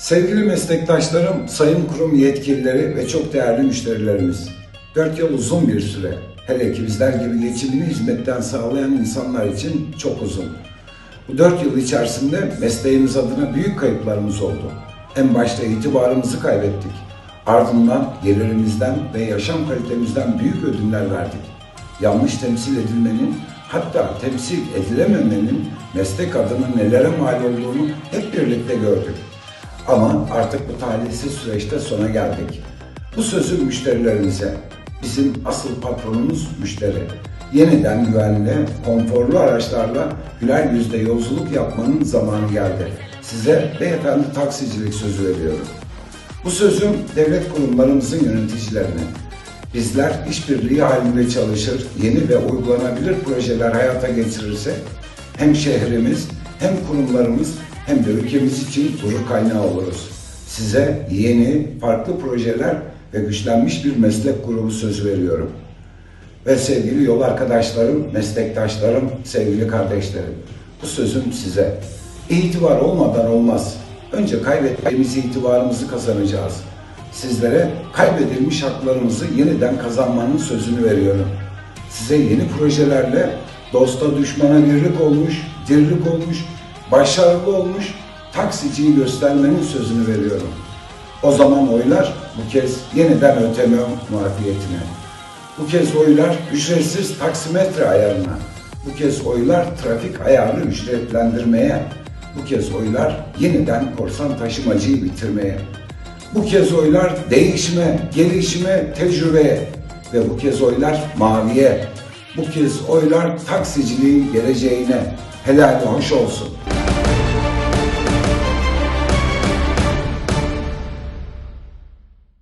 Sevgili meslektaşlarım, sayın kurum yetkilileri ve çok değerli müşterilerimiz. 4 yıl uzun bir süre. Hele ki bizler gibi geçimini hizmetten sağlayan insanlar için çok uzun. Bu 4 yıl içerisinde mesleğimiz adına büyük kayıplarımız oldu. En başta itibarımızı kaybettik. Ardından gelirimizden ve yaşam kalitemizden büyük ödünler verdik. Yanlış temsil edilmenin, hatta temsil edilememenin meslek adına nelere mal olduğunu hep birlikte gördük. Ama artık bu talihsiz süreçte sona geldik. Bu sözü müşterilerimize, bizim asıl patronumuz müşteri. Yeniden güvenli, konforlu araçlarla güler yüzle yolculuk yapmanın zamanı geldi. Size beyefendi taksicilik sözü veriyorum. Bu sözüm devlet kurumlarımızın yöneticilerine. Bizler işbirliği halinde çalışır, yeni ve uygulanabilir projeler hayata geçirirsek hem şehrimiz hem kurumlarımız hem de ülkemiz için gurur kaynağı oluruz. Size yeni, farklı projeler ve güçlenmiş bir meslek grubu sözü veriyorum. Ve sevgili yol arkadaşlarım, meslektaşlarım, sevgili kardeşlerim, bu sözüm size. İtibar olmadan olmaz. Önce kaybettiğimiz itibarımızı kazanacağız. Sizlere kaybedilmiş haklarımızı yeniden kazanmanın sözünü veriyorum. Size yeni projelerle dosta düşmana birlik olmuş, dirlik olmuş, başarılı olmuş taksiciyi göstermenin sözünü veriyorum. O zaman oylar bu kez yeniden ÖTV muafiyetine. Bu kez oylar ücretsiz taksimetre ayarına. Bu kez oylar trafik ayarlı ücretlendirmeye. Bu kez oylar yeniden korsan taşımacıyı bitirmeye. Bu kez oylar değişime, gelişime, tecrübeye. Ve bu kez oylar maviye. Bu kez oylar taksiciliğin geleceğine. Helali hoş olsun.